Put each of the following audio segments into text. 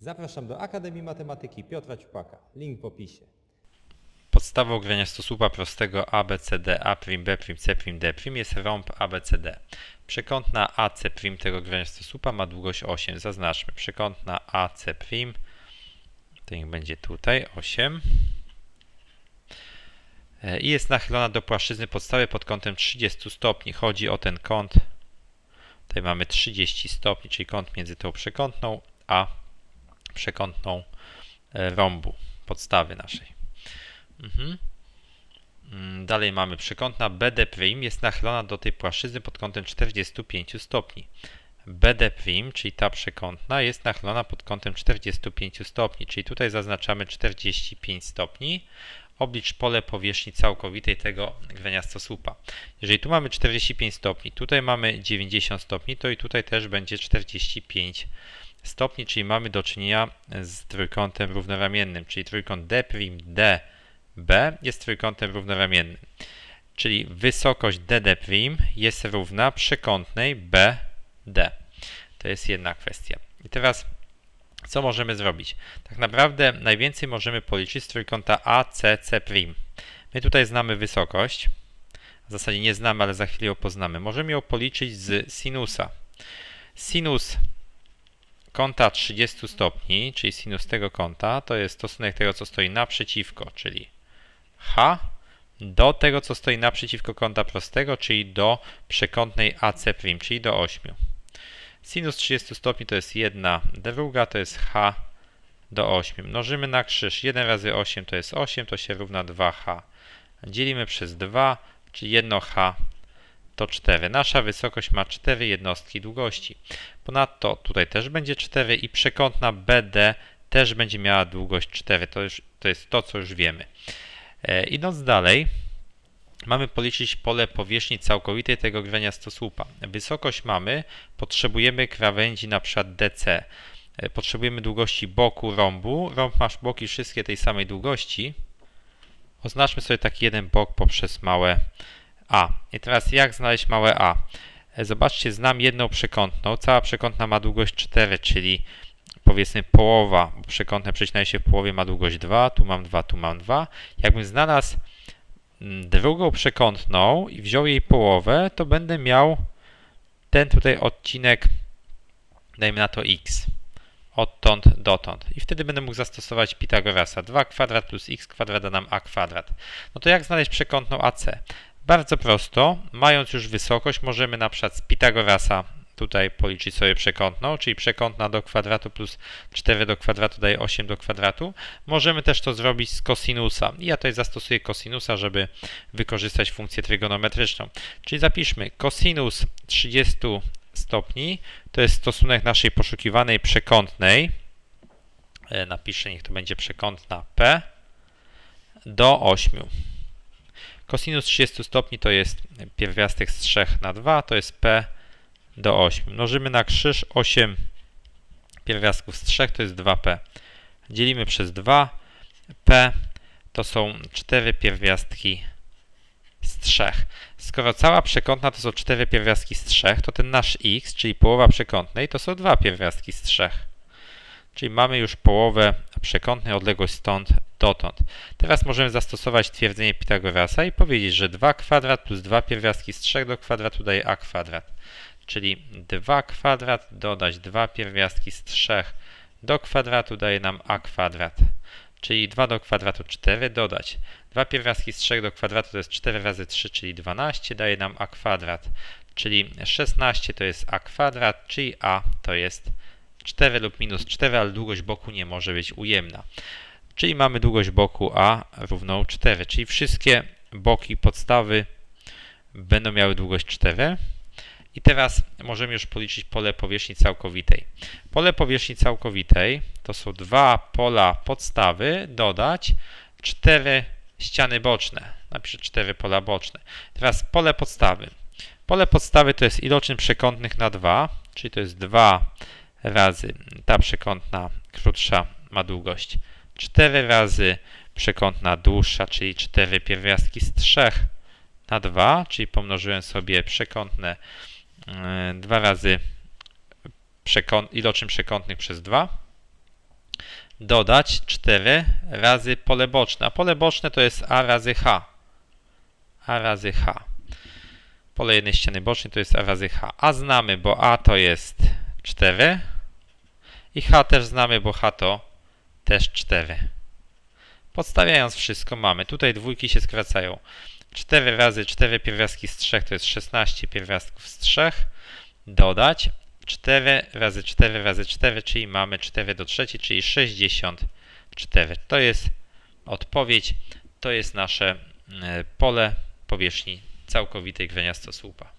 Zapraszam do Akademii Matematyki Piotra Ciupaka. Link w opisie. Podstawą grania stosupa prostego ABCD A', B', C', D' jest rąb ABCD. Przekątna AC' tego grania stosupa ma długość 8. Zaznaczmy. Przekątna AC', to niech będzie tutaj 8. E, I jest nachylona do płaszczyzny podstawy pod kątem 30 stopni. Chodzi o ten kąt. Tutaj mamy 30 stopni, czyli kąt między tą przekątną a przekątną e, rąbu podstawy naszej. Mhm. Mm, Dalej mamy przekątna BD' jest nachylona do tej płaszczyzny pod kątem 45 stopni. BD', czyli ta przekątna, jest nachylona pod kątem 45 stopni, czyli tutaj zaznaczamy 45 stopni. Oblicz pole powierzchni całkowitej tego graniasta słupa. Jeżeli tu mamy 45 stopni, tutaj mamy 90 stopni, to i tutaj też będzie 45 stopni, czyli mamy do czynienia z trójkątem równoramiennym, czyli trójkąt D', D, B jest trójkątem równoramiennym. Czyli wysokość DD' jest równa przekątnej BD. To jest jedna kwestia. I teraz co możemy zrobić? Tak naprawdę najwięcej możemy policzyć z trójkąta ACC'. My tutaj znamy wysokość. W zasadzie nie znamy, ale za chwilę ją poznamy. Możemy ją policzyć z sinusa. Sinus kąta 30 stopni, czyli sinus tego kąta, to jest stosunek tego, co stoi naprzeciwko, czyli H do tego, co stoi naprzeciwko kąta prostego, czyli do przekątnej AC', czyli do 8. Sinus 30 stopni to jest 1 druga, to jest H do 8. Mnożymy na krzyż. 1 razy 8 to jest 8, to się równa 2H. Dzielimy przez 2, czyli 1H to 4. Nasza wysokość ma 4 jednostki długości. Ponadto tutaj też będzie 4 i przekątna BD też będzie miała długość 4. To, już, to jest to, co już wiemy. E, idąc dalej, mamy policzyć pole powierzchni całkowitej tego grania stosłupa. Wysokość mamy, potrzebujemy krawędzi na przykład DC. E, potrzebujemy długości boku rąbu. Rąb masz boki wszystkie tej samej długości. Oznaczmy sobie taki jeden bok poprzez małe a. I teraz jak znaleźć małe a? E, zobaczcie, znam jedną przekątną. Cała przekątna ma długość 4, czyli powiedzmy połowa, bo przekątne przecinanie się w połowie ma długość 2, tu mam 2, tu mam 2. Jakbym znalazł mm, drugą przekątną i wziął jej połowę, to będę miał ten tutaj odcinek, dajmy na to x, odtąd dotąd. I wtedy będę mógł zastosować Pitagorasa. 2 kwadrat plus x kwadrat da nam a kwadrat. No to jak znaleźć przekątną AC? Bardzo prosto, mając już wysokość, możemy na przykład z Pitagorasa tutaj policzyć sobie przekątną, czyli przekątna do kwadratu plus 4 do kwadratu daje 8 do kwadratu. Możemy też to zrobić z kosinusa. Ja tutaj zastosuję kosinusa, żeby wykorzystać funkcję trygonometryczną. Czyli zapiszmy kosinus 30 stopni to jest stosunek naszej poszukiwanej przekątnej. E, napiszę, niech to będzie przekątna P do 8. Kosinus 30 stopni to jest pierwiastek z 3 na 2, to jest P do 8. Mnożymy na krzyż 8 pierwiastków z 3 to jest 2p. Dzielimy przez 2. p to są 4 pierwiastki z 3. Skoro cała przekątna to są 4 pierwiastki z 3, to ten nasz x, czyli połowa przekątnej, to są 2 pierwiastki z 3. Czyli mamy już połowę przekątnej odległość stąd dotąd. Teraz możemy zastosować twierdzenie Pitagorasa i powiedzieć, że 2 kwadrat plus 2 pierwiastki z 3 do kwadratu daje a kwadrat czyli 2 kwadrat dodać 2 pierwiastki z 3 do kwadratu daje nam a kwadrat. Czyli 2 do kwadratu 4 dodać 2 pierwiastki z 3 do kwadratu to jest 4 razy 3, czyli 12 daje nam a kwadrat. Czyli 16 to jest a kwadrat, czyli a to jest 4 lub minus 4, ale długość boku nie może być ujemna. Czyli mamy długość boku a równą 4, czyli wszystkie boki podstawy będą miały długość 4. I teraz możemy już policzyć pole powierzchni całkowitej. Pole powierzchni całkowitej to są dwa pola podstawy dodać cztery ściany boczne. Napiszę cztery pola boczne. Teraz pole podstawy. Pole podstawy to jest iloczyn przekątnych na 2, czyli to jest 2 razy ta przekątna krótsza ma długość 4 razy przekątna dłuższa, czyli 4 pierwiastki z 3 na 2, czyli pomnożyłem sobie przekątne E, dwa razy przekąt, iloczyn przekątnych przez 2. dodać 4 razy pole boczne. A pole boczne to jest a razy h. a razy h. Pole jednej ściany bocznej to jest a razy h. A znamy, bo a to jest 4 i h też znamy, bo h to też 4. Podstawiając wszystko mamy. Tutaj dwójki się skracają. 4 razy 4 pierwiastki z 3 to jest 16 pierwiastków z 3. Dodać 4 razy 4 razy 4, czyli mamy 4 do trzeciej, czyli 64. To jest odpowiedź. To jest nasze e, pole powierzchni całkowitej graniastosłupa.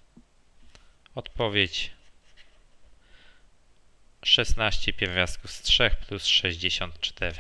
Odpowiedź 16 pierwiastków z 3 plus 64.